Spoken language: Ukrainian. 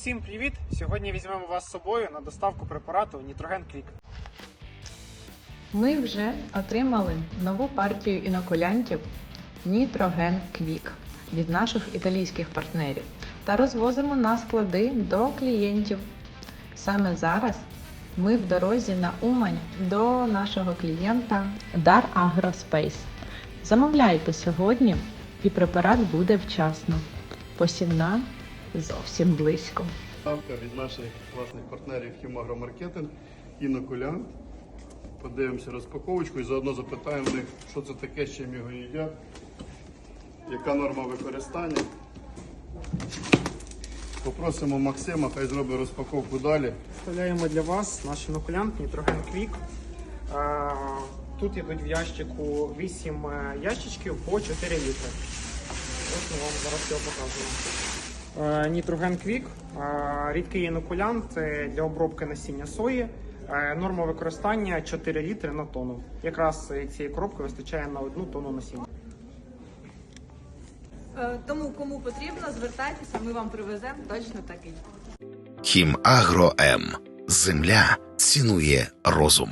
Всім привіт! Сьогодні візьмемо вас з собою на доставку препарату Нітроген Квік. Ми вже отримали нову партію інокулянтів Nitrogen Quick від наших італійських партнерів та розвозимо на склади до клієнтів. Саме зараз ми в дорозі на Умань до нашого клієнта Dar Agrospace. Замовляйте сьогодні, і препарат буде вчасно. Посівна зовсім близько. Ставка від наших власних партнерів Хімагромаркетинг інокулянт. Подивимося розпаковочку і заодно запитаємо в них, що це таке, з чим його їдять, яка норма використання. Попросимо Максима, хай зробить розпаковку далі. Вставляємо для вас наш інокулянт Нітроген Квік. Тут йдуть в ящику 8 е, ящичків по 4 літри. Ось ми вам зараз його показуємо. Е, Нітроген Квік, е, рідкий інокулянт для обробки насіння сої. Е, Норма використання 4 літри на тонну. Якраз цієї коробки вистачає на одну тонну насіння. Тому кому потрібно, звертайтеся, ми вам привеземо точно такий. Хімагро М. Земля цінує розум.